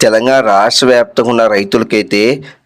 తెలంగాణ రాష్ట్ర వ్యాప్తంగా ఉన్న రైతులకైతే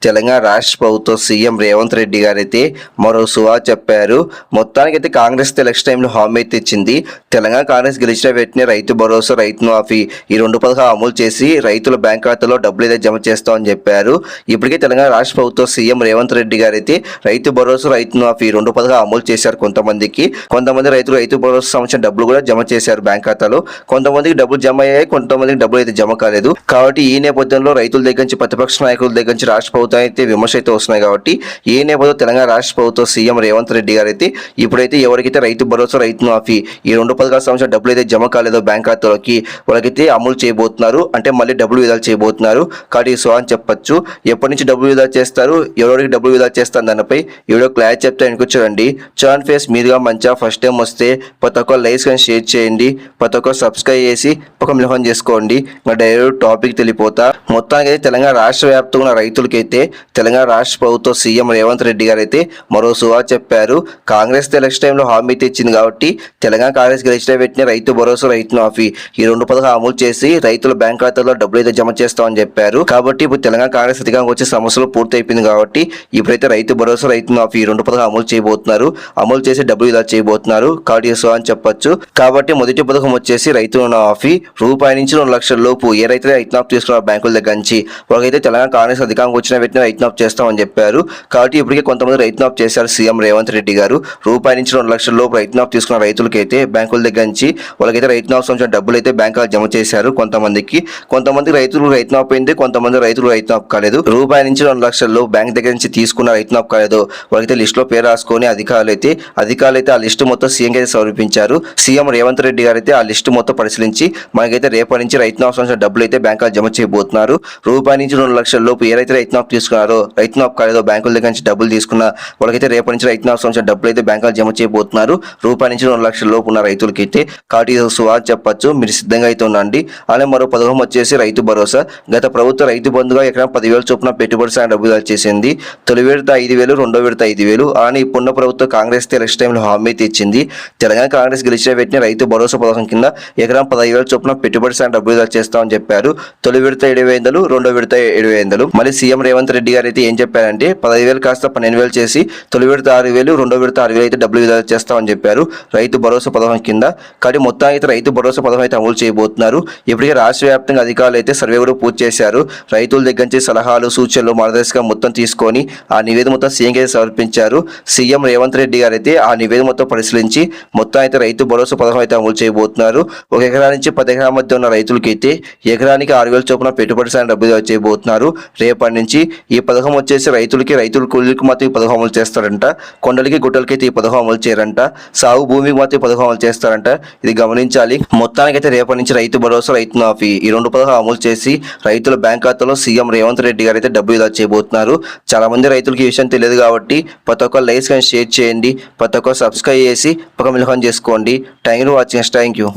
తెలంగాణ రాష్ట్ర ప్రభుత్వం సీఎం రేవంత్ రెడ్డి గారైతే మరో సువా చెప్పారు. మొత్తానికైతే కాంగ్రెస్ ఎలక్షన్ టైంలో హామీ అయితే ఇచ్చింది. తెలంగాణ కాంగ్రెస్ గెలిచిన వెంటనే రైతు భరోసా రైతు మాఫీ ఈ రెండు పథకాలు అమలు చేసి రైతుల బ్యాంక్ ఖాతాలో డబ్బులు అయితే జమ చేస్తామని చెప్పారు. ఇప్పటికే తెలంగాణ రాష్ట్ర ప్రభుత్వం సీఎం రేవంత్ రెడ్డి గారైతే రైతు భరోసా రైతు మాఫీ ఈ రెండు పథకాలు అమలు చేశారు కొంతమందికి. కొంతమంది రైతులు రైతు భరోసా సంబంధించిన డబ్బులు కూడా జమ చేశారు బ్యాంక్ ఖాతాలో. కొంతమందికి డబ్బులు జమ అయ్యాయి కొంతమందికి డబ్బులు అయితే జమ కాలేదు. కాబట్టి ఈ నేపథ్యంలో రైతుల దగ్గర నుంచి ప్రతిపక్ష నాయకుల దగ్గర నుంచి రాష్ట్ర ప్రభుత్వం అయితే విమర్శ అయితే వస్తున్నాయి కాబట్టి ఈ నేపథ్యంలో తెలంగాణ రాష్ట్ర ప్రభుత్వం సీఎం రేవంత్ రెడ్డి గారు అయితే ఇప్పుడైతే ఎవరికైతే రైతు భరోసా రైతు మాఫీ ఈ రెండు పథకాల సంవత్సరం డబ్బులు అయితే జమ కాలేదో బ్యాంక్ ఖాతాలోకి వాళ్ళకైతే అమలు చేయబోతున్నారు. అంటే మళ్ళీ డబ్బులు విధాలు చేయబోతున్నారు. కాబట్టి సో అని చెప్పొచ్చు. ఎప్పటి నుంచి డబ్బులు విధాలు చేస్తారు? ఎవరికి డబ్బులు విధాలు చేస్తారు దానిపై ఎవరో క్లారిటీ చెప్తే అనుకోవచ్చండి చాన్ ఫేస్ మీదుగా మంచిగా ఫస్ట్ టైం వస్తే ప్రతి ఒక్క లైక్స్ కానీ షేర్ చేయండి. ప్రతి ఒక్క సబ్స్క్రైబ్ చేసి ఒక మిలహం చేసుకోండి. డైరెక్ట్ టాపిక్ తెలిపోతా మొత్తానికి అయితే తెలంగాణ రాష్ట్ర వ్యాప్తంగా ఉన్న రైతులకైతే తెలంగాణ రాష్ట్ర ప్రభుత్వం సీఎం రేవంత్ రెడ్డి గారు అయితే మరో సువా చెప్పారు. కాంగ్రెస్ ఎలక్షన్ టైంలో హామీ తెచ్చింది ఇచ్చింది కాబట్టి తెలంగాణ కాంగ్రెస్ గెలిచిన పెట్టిన రైతు భరోసా రైతు మాఫీ ఈ రెండు పథకాలు అమలు చేసి రైతుల బ్యాంక్ ఖాతాలో డబ్బులు అయితే జమ చేస్తామని చెప్పారు. కాబట్టి ఇప్పుడు తెలంగాణ కాంగ్రెస్ అధికారంగా వచ్చే సమస్యలు పూర్తి అయిపోయింది కాబట్టి ఇప్పుడైతే రైతు భరోసా రైతు మాఫీ ఈ రెండు పథకం అమలు చేయబోతున్నారు. అమలు చేసి డబ్బులు ఇలా చేయబోతున్నారు. కాబట్టి సో అని చెప్పొచ్చు. కాబట్టి మొదటి పథకం వచ్చేసి రైతు రుణమాఫీ రూపాయి నుంచి రెండు లక్షల లోపు ఏ రైతు రైతు మాఫీ తీసుకున్న బ్యాంకుల దగ్గర నుంచి వాళ్ళకైతే తెలంగాణ కాంగ్రెస్ అధికారం వచ్చిన వెంటనే రైతు నాప్ చేస్తామని చెప్పారు. కాబట్టి ఇప్పటికే కొంతమంది రైతు నాప్ చేశారు సీఎం రేవంత్ రెడ్డి గారు. రూపాయి నుంచి రెండు లక్షల లోపు రైతు నాప్ తీసుకున్న రైతులకైతే బ్యాంకుల దగ్గర నుంచి వాళ్ళకైతే రైతు నాప్ సంబంధించిన డబ్బులు అయితే బ్యాంకులు జమ చేశారు కొంతమందికి. కొంతమంది రైతులు రైతు నాప్ అయింది కొంతమంది రైతులు రైతు నాప్ కాలేదు. రూపాయి నుంచి రెండు లక్షల లోపు బ్యాంక్ దగ్గర నుంచి తీసుకున్న రైతు నాప్ కాలేదు. వాళ్ళకైతే లిస్ట్లో పేరు రాసుకొని అధికారులు అయితే అధికారులు అయితే ఆ లిస్టు మొత్తం సీఎం అయితే సమర్పించారు. సీఎం రేవంత్ రెడ్డి గారు అయితే ఆ లిస్టు మొత్తం పరిశీలించి మనకైతే రేపటి నుంచి రైతు నాప్ సంబంధించిన డబ్బులు అయితే బ్యాంకులో జమ చేయబోతున్నారు. రూపాయి నుంచి రెండు లక్షల లోపు ఏ రైతు రైతు తీసుకున్నారో రైతు మాఫ్ కాలేదో బ్యాంకుల దగ్గర నుంచి డబ్బులు తీసుకున్న వాళ్ళకైతే రేపటి నుంచి రైతు మాఫ్ డబ్బులు అయితే బ్యాంకులో జమ చేయబోతున్నారు. రూపాయి నుంచి రెండు లక్షల లోపు ఉన్న రైతులకి అయితే కాబట్టి సువార్ చెప్పచ్చు. చెప్పొచ్చు మీరు సిద్ధంగా అయితే ఉండండి. అలానే మరో పథకం వచ్చేసి రైతు భరోసా. గత ప్రభుత్వ రైతు బంధుగా ఎక్కడ పదివేల చొప్పున పెట్టుబడి సాయం డబ్బులు చేసింది తొలి విడత ఐదు వేలు రెండో విడత ఐదు వేలు. అలానే ఇప్పుడున్న ప్రభుత్వం కాంగ్రెస్ ఎలక్షన్ టైంలో హామీ తెచ్చింది తెలంగాణ కాంగ్రెస్ గెలిచిన వెంటనే రైతు భరోసా పథకం కింద ఎకరం పదహైదు వేల చొప్పున పెట్టుబడి సాయం డబ్బులు చేస్తామని చెప్పారు. తొలి విడత ఏడు వందలు రెండో విడత ఏడు వందలు మళ్ళీ సీఎం రేవంత్ రెడ్డి గారు అయితే ఏం చెప్పారంటే పదహైదు వేలు కాస్త పన్నెండు వేలు చేసి తొలి విడత ఆరు వేలు రెండో విడత ఆరు వేలు అయితే డబ్బులు విడుదల చేస్తామని చెప్పారు. రైతు భరోసా పథకం కింద. కాబట్టి మొత్తం అయితే రైతు భరోసా పథకం అయితే అమలు చేయబోతున్నారు. ఇప్పటికే రాష్ట్ర వ్యాప్తంగా అధికారులు అయితే సర్వే కూడా పూర్తి చేశారు. రైతుల దగ్గర నుంచి సలహాలు సూచనలు మార్గదర్శకం మొత్తం తీసుకొని ఆ నివేదిక మొత్తం సీఎం అయితే సమర్పించారు. సీఎం రేవంత్ రెడ్డి గారు అయితే ఆ నివేదిక మొత్తం పరిశీలించి మొత్తం అయితే రైతు భరోసా పథకం అయితే అమలు చేయబోతున్నారు. ఒక ఎకరా నుంచి పది ఎకరా మధ్య ఉన్న రైతులకైతే ఎకరానికి ఆరు వేల చొప్పున పెట్టుబడి సాయం డబ్బులు చేయబోతున్నారు రేపటి నుంచి ఈ పథకం వచ్చేసి రైతులకి రైతుల కూలీలకు మాత్రం ఈ పథకం అమలు చేస్తారంట. కొండలకి గుట్టలకి అయితే ఈ పథకం అమలు చేయరంట. సాగు భూమికి మాత్రం ఈ పథకం అమలు చేస్తారంట. ఇది గమనించాలి. మొత్తానికైతే రేపటి నుంచి రైతు భరోసా రైతు మాఫీ ఈ రెండు పథకం అమలు చేసి రైతుల బ్యాంక్ ఖాతాలో సీఎం రేవంత్ రెడ్డి గారు అయితే డబ్బు ఇలా చేయబోతున్నారు. చాలా మంది రైతులకి ఈ విషయం తెలియదు కాబట్టి ప్రతి ఒక్క లైక్స్ కానీ షేర్ చేయండి ప్రతి ఒక్క సబ్స్క్రైబ్ చేసి ఒక మిలహం చేసుకోండి. Thank you watching. Thank you.